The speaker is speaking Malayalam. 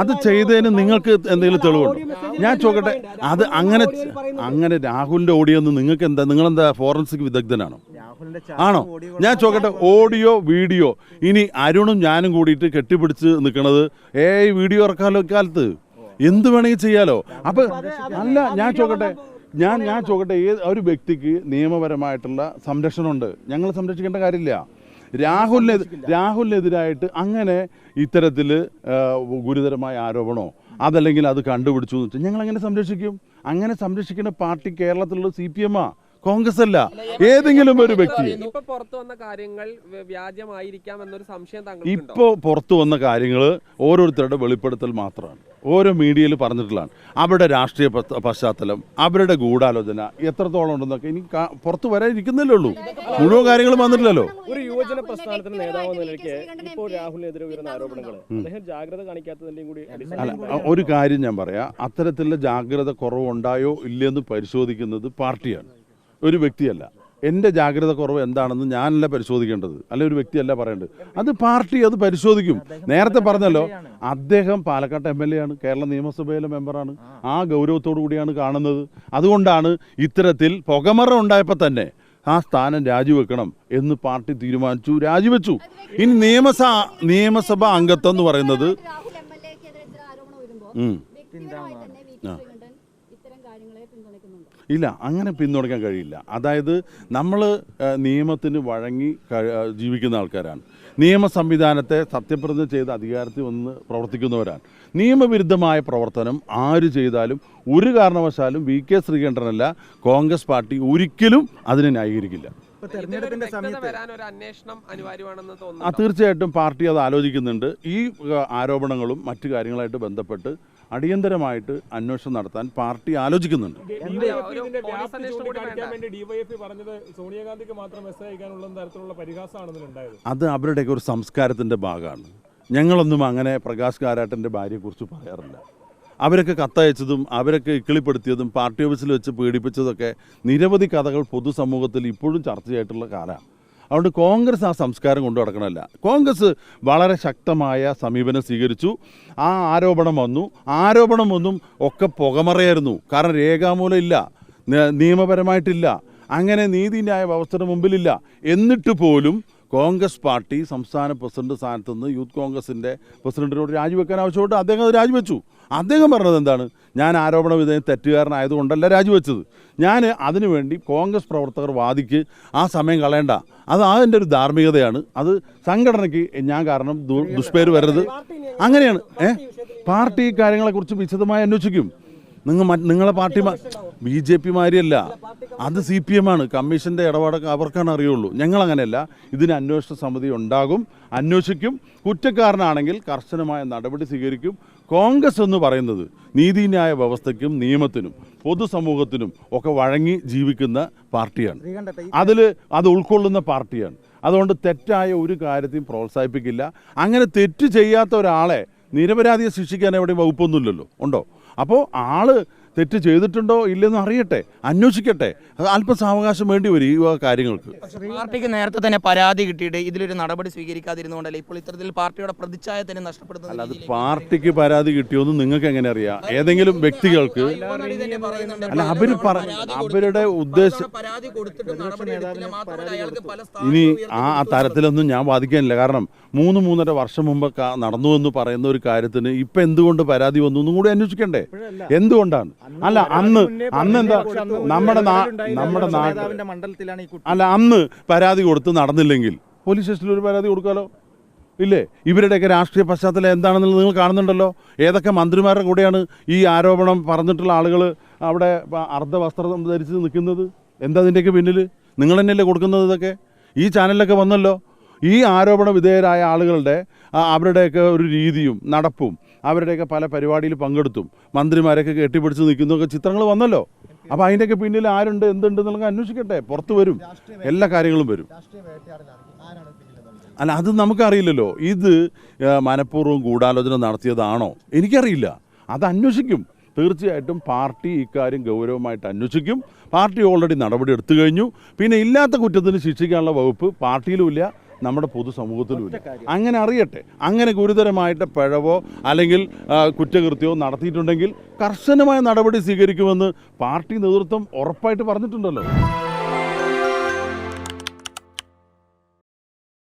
അത് ചെയ്തതിന് നിങ്ങൾക്ക് എന്തെങ്കിലും തെളിവുണ്ടോ? ഞാൻ ചോദിക്കട്ടെ. അത് അങ്ങനെ അങ്ങനെ രാഹുലിന്റെ ഓഡിയോ ഒന്നും നിങ്ങൾക്ക് എന്താ നിങ്ങളെന്താ ഫോറൻസിക് വിദഗ്ധനാണോ? ആണോ? ഞാൻ ചോദിക്കട്ടെ ഓഡിയോ വീഡിയോ ഇനി അരുണും ഞാനും കൂടിയിട്ട് കെട്ടിപ്പിടിച്ച് നിൽക്കണത് ഏ വീഡിയോ ഇറക്കാലോ കാലത്ത്? എന്ത് വേണമെങ്കിൽ ചെയ്യാലോ? അപ്പൊ അല്ല ഞാൻ ചോദിക്കട്ടെ ഞാൻ ഞാൻ ചോദിക്കട്ടെ ഏത് ഒരു വ്യക്തിക്ക് നിയമപരമായിട്ടുള്ള സംരക്ഷണമുണ്ട്. ഞങ്ങൾ സംരക്ഷിക്കേണ്ട കാര്യമില്ല. രാഹുലിനെ രാഹുലിനെതിരായിട്ട് അങ്ങനെ ഇത്തരത്തിൽ ഗുരുതരമായ ആരോപണമോ അതല്ലെങ്കിൽ അത് കണ്ടുപിടിച്ചു എന്ന് വെച്ചാൽ ഞങ്ങൾ അങ്ങനെ സംരക്ഷിക്കും. അങ്ങനെ സംരക്ഷിക്കുന്ന പാർട്ടി കേരളത്തിലുള്ള സി പി എമ്മാ. കോൺഗ്രസ് അല്ല ഏതെങ്കിലും ഒരു വ്യക്തി. ഇപ്പോ പുറത്തു വന്ന കാര്യങ്ങൾ വ്യാജമായിരിക്കാം എന്നൊരു സംശയം താങ്കൾക്കുണ്ടോ ഇപ്പോൾ പുറത്തു വന്ന കാര്യങ്ങൾ ഓരോരുത്തരുടെ വെളിപ്പെടുത്തൽ മാത്രമാണ്. ഓരോ മീഡിയയിൽ പറഞ്ഞിട്ടുള്ളതാണ്. അവരുടെ രാഷ്ട്രീയ പശ്ചാത്തലം അവരുടെ ഗൂഢാലോചന എത്രത്തോളം ഉണ്ടെന്നൊക്കെ ഇനി പുറത്തു വരാനിരിക്കുന്നല്ലേ ഉള്ളൂ. മുഴുവൻ കാര്യങ്ങളും വന്നിട്ടില്ലല്ലോ. ഒരു യുവജന പ്രസ്ഥാനത്തിന് നേതാവ് നിലയ്ക്ക് ഇപ്പോൾ രാഹുലിനെതിരെ ഉയർന്ന ആരോപണങ്ങൾ. അദ്ദേഹം ജാഗ്രത കാണിക്കാത്തതിന്റെയും കൂടി അല്ല ഒരു കാര്യം ഞാൻ പറയാം. അത്തരത്തിലുള്ള ജാഗ്രത കുറവുണ്ടായോ ഇല്ലയെന്ന് പരിശോധിക്കുന്നത് പാർട്ടിയാണ്. ഒരു വ്യക്തിയല്ല. എന്റെ ജാഗ്രത കുറവ് എന്താണെന്ന് ഞാനല്ല പരിശോധിക്കേണ്ടത്. അല്ല ഒരു വ്യക്തിയല്ല പറയേണ്ടത്. അത് പാർട്ടി അത് പരിശോധിക്കും. നേരത്തെ പറഞ്ഞല്ലോ അദ്ദേഹം പാലക്കാട്ട് എം എൽ എ ആണ്. കേരള നിയമസഭയിലെ മെമ്പറാണ്. ആ ഗൗരവത്തോടു കൂടിയാണ് കാണുന്നത്. അതുകൊണ്ടാണ് ഇത്തരത്തിൽ പുകമറ ഉണ്ടായപ്പോൾ തന്നെ ആ സ്ഥാനം രാജിവെക്കണം എന്ന് പാർട്ടി തീരുമാനിച്ചു രാജിവെച്ചു. ഇനി നിയമസ നിയമസഭാ അംഗത്വം എന്ന് പറയുന്നത് രാഹുൽ എം എൽ എക്കെതിരെ ചില ആരോപണം വരുമ്പോൾ ഉം. വ്യക്തിപരമായി തന്നെ വി കെ ശ്രീകണ്ഠൻ ഇത്തരം കാര്യങ്ങളെ പിന്തുണയ്ക്കുന്നുണ്ട് ഇല്ല അങ്ങനെ പിന്തുണയ്ക്കാൻ കഴിയില്ല. അതായത് നമ്മൾ നിയമത്തിന് വഴങ്ങി ജീവിക്കുന്ന ആൾക്കാരാണ്. നിയമ സംവിധാനത്തെ സത്യപ്രതിജ്ഞ ചെയ്ത് അധികാരത്തിൽ വന്ന് പ്രവർത്തിക്കുന്നവരാണ്. നിയമവിരുദ്ധമായ പ്രവർത്തനം ആര് ചെയ്താലും ഒരു കാരണവശാലും വി കെ ശ്രീകണ്ഠനല്ല കോൺഗ്രസ് പാർട്ടി ഒരിക്കലും അതിനെ ന്യായീകരിക്കില്ല. തെരഞ്ഞെടുപ്പിന്റെ സമയത്ത് തീർച്ചയായിട്ടും പാർട്ടി അത് ആലോചിക്കുന്നുണ്ട്. ഈ ആരോപണങ്ങളും മറ്റു കാര്യങ്ങളായിട്ട് ബന്ധപ്പെട്ട് അടിയന്തരമായിട്ട് അന്വേഷണം നടത്താൻ പാർട്ടി ആലോചിക്കുന്നുണ്ട്. അത് അവരുടെയൊക്കെ ഒരു സംസ്കാരത്തിന്റെ ഭാഗമാണ്. ഞങ്ങളൊന്നും അങ്ങനെ പ്രകാശ് കാരാട്ടന്റെ ഭാര്യയെക്കുറിച്ച് പറയാറില്ല. അവരൊക്കെ കത്തയച്ചതും അവരൊക്കെ ഇക്കിളിപ്പെടുത്തിയതും പാർട്ടി ഓഫീസിൽ വെച്ച് പീഡിപ്പിച്ചതൊക്കെ നിരവധി കഥകൾ പൊതുസമൂഹത്തിൽ ഇപ്പോഴും ചർച്ചയായിട്ടുള്ള കാലമാണ്. അതുകൊണ്ട് കോൺഗ്രസ് ആ സംസ്കാരം കൊണ്ടു നടക്കണമല്ല. കോൺഗ്രസ് വളരെ ശക്തമായ സമീപനം സ്വീകരിച്ചു. ആ ആരോപണം വന്നു. ആരോപണം ഒന്നും ഒക്കെ പുകമറയായിരുന്നു. കാരണം രേഖാമൂലം ഇല്ല. നിയമപരമായിട്ടില്ല. അങ്ങനെ നീതിന്യായ വ്യവസ്ഥയുടെ മുമ്പിലില്ല. എന്നിട്ട് പോലും കോൺഗ്രസ് പാർട്ടി സംസ്ഥാന പ്രസിഡന്റ് സ്ഥാനത്ത് നിന്ന് യൂത്ത് കോൺഗ്രസിന്റെ പ്രസിഡന്റിനോട് രാജിവെക്കാൻ ആവശ്യപ്പെട്ട് അദ്ദേഹം അത് രാജിവെച്ചു. അദ്ദേഹം പറഞ്ഞത് എന്താണ്? ഞാൻ ആരോപണ വിധേയം തെറ്റുകാരനായതുകൊണ്ടല്ല രാജിവെച്ചത്. ഞാൻ അതിനുവേണ്ടി കോൺഗ്രസ് പ്രവർത്തകർ വാദിക്ക് ആ സമയം കളയണ്ട. അത് അതിന്റെ ഒരു ധാർമ്മികതയാണ്. അത് സംഘടനയ്ക്ക് ഞാൻ കാരണം ദുഷ്പേര് വരരുത്. അങ്ങനെയാണ്. ഏഹ് പാർട്ടി കാര്യങ്ങളെക്കുറിച്ച് വിശദമായി അന്വേഷിക്കും. നിങ്ങൾ നിങ്ങളെ പാർട്ടി ബി ജെ പി മാരിയല്ല അത് സി പി എം ആണ്. കമ്മീഷന്റെ ഇടപാടൊക്കെ അവർക്കാണ് അറിയുള്ളൂ. ഞങ്ങൾ അങ്ങനെയല്ല ഇതിന് അന്വേഷണ സമിതി ഉണ്ടാകും അന്വേഷിക്കും. കുറ്റക്കാരനാണെങ്കിൽ കർശനമായ നടപടി സ്വീകരിക്കും. കോൺഗ്രസ് എന്ന് പറയുന്നത് നീതിന്യായ വ്യവസ്ഥയ്ക്കും നിയമത്തിനും പൊതുസമൂഹത്തിനും ഒക്കെ വഴങ്ങി ജീവിക്കുന്ന പാർട്ടിയാണ്. അതിൽ അത് ഉൾക്കൊള്ളുന്ന പാർട്ടിയാണ്. അതുകൊണ്ട് തെറ്റായ ഒരു കാര്യത്തെയും പ്രോത്സാഹിപ്പിക്കില്ല. അങ്ങനെ തെറ്റ് ചെയ്യാത്ത ഒരാളെ നിരപരാധിയെ ശിക്ഷിക്കാൻ എവിടെയും വകുപ്പൊന്നുമില്ലല്ലോ. ഉണ്ടോ? അപ്പോൾ ആൾ തെറ്റ് ചെയ്തിട്ടുണ്ടോ ഇല്ലെന്ന് അറിയട്ടെ അന്വേഷിക്കട്ടെ. അല്പസാവകാശം അല്പം സാവകാശം വേണ്ടി വരും ഈ കാര്യങ്ങൾക്ക്. പാർട്ടിക്ക് നേരത്തെ തന്നെ പരാതി കിട്ടിയിട്ട് ഇതിലൊരു നടപടി സ്വീകരിക്കാതിരുന്നുകൊണ്ടല്ലേ ഇപ്പോൾ ഇത്തരത്തിൽ പാർട്ടിയുടെ പ്രതിച്ഛായ തന്നെ നഷ്ടപ്പെടുന്നത് അല്ല അത് പാർട്ടിക്ക് പരാതി കിട്ടിയോന്ന് നിങ്ങൾക്ക് എങ്ങനെ അറിയാം ഏതെങ്കിലും വ്യക്തികൾക്ക് അല്ല അവർ അവരുടെ ഉദ്ദേശം പരാതി കൊടുത്തിട്ട് നടപടി എടുത്തില്ല. മാത്രമല്ല അയാൾക്ക് പല ഇനി ആ തരത്തിലൊന്നും ഞാൻ വാദിക്കാനില്ല. കാരണം മൂന്ന് മൂന്നര വർഷം മുമ്പ് നടന്നു എന്ന് പറയുന്ന ഒരു കാര്യത്തിന് ഇപ്പൊ എന്തുകൊണ്ട് പരാതി വന്നു? എന്നും കൂടി അന്വേഷിക്കണ്ടേ? എന്തുകൊണ്ടാണ്? അല്ല അന്ന് അന്ന് എന്താ നമ്മുടെ നമ്മുടെ നാട്ടിൽ മണ്ഡലത്തിലാണ് ഈ കുട്ടി. അല്ല അന്ന് പരാതി കൊടുത്ത് നടന്നില്ലെങ്കിൽ പോലീസ് സ്റ്റേഷനിൽ ഒരു പരാതി കൊടുക്കാലോ? ഇല്ലേ? ഇവരുടെയൊക്കെ രാഷ്ട്രീയ പശ്ചാത്തലം എന്താണെന്നുള്ളത് നിങ്ങൾ കാണുന്നുണ്ടല്ലോ. ഏതൊക്കെ മന്ത്രിമാരുടെ കൂടെയാണ് ഈ ആരോപണം പറഞ്ഞിട്ടുള്ള ആളുകൾ അവിടെ അർദ്ധ അർദ്ധവസ്ത്രം ധരിച്ച് നിൽക്കുന്നത്? എന്താ അതിന്റെയൊക്കെ പിന്നിൽ നിങ്ങൾ തന്നെയല്ലേ കൊടുക്കുന്നത് ഇതൊക്കെ? ഈ ചാനലിലൊക്കെ വന്നല്ലോ. ഈ ആരോപണ വിധേയരായ ആളുകളുടെ അവരുടെയൊക്കെ ഒരു രീതിയും നടപ്പും അവരുടെയൊക്കെ പല പരിപാടിയിൽ പങ്കെടുത്തും മന്ത്രിമാരൊക്കെ കെട്ടിപ്പിടിച്ച് നിൽക്കുന്നൊക്കെ ചിത്രങ്ങൾ വന്നല്ലോ. അപ്പോൾ അതിന്റെയൊക്കെ പിന്നിൽ ആരുണ്ട് എന്തുണ്ട് എന്നുള്ളത് അന്വേഷിക്കട്ടെ. പുറത്ത് വരും. എല്ലാ കാര്യങ്ങളും വരും. അല്ല അത് നമുക്കറിയില്ലല്ലോ. ഇത് മനഃപൂർവം ഗൂഢാലോചന നടത്തിയതാണോ? എനിക്കറിയില്ല. അത് അന്വേഷിക്കും. തീർച്ചയായിട്ടും പാർട്ടി ഇക്കാര്യം ഗൗരവമായിട്ട് അന്വേഷിക്കും. പാർട്ടി ഓൾറെഡി നടപടി എടുത്തു കഴിഞ്ഞു. പിന്നെ ഇല്ലാത്ത കുറ്റത്തിന് ശിക്ഷിക്കാനുള്ള വകുപ്പ് പാർട്ടിയിലുമില്ല നമ്മുടെ പൊതുസമൂഹത്തിലും ഇല്ല അങ്ങനെ അറിയട്ടെ. അങ്ങനെ ഗുരുതരമായിട്ട് പിഴവോ അല്ലെങ്കിൽ കുറ്റകൃത്യമോ നടത്തിയിട്ടുണ്ടെങ്കിൽ കർശനമായ നടപടി സ്വീകരിക്കുമെന്ന് പാർട്ടി നേതൃത്വം ഉറപ്പായിട്ട് പറഞ്ഞിട്ടുണ്ടല്ലോ.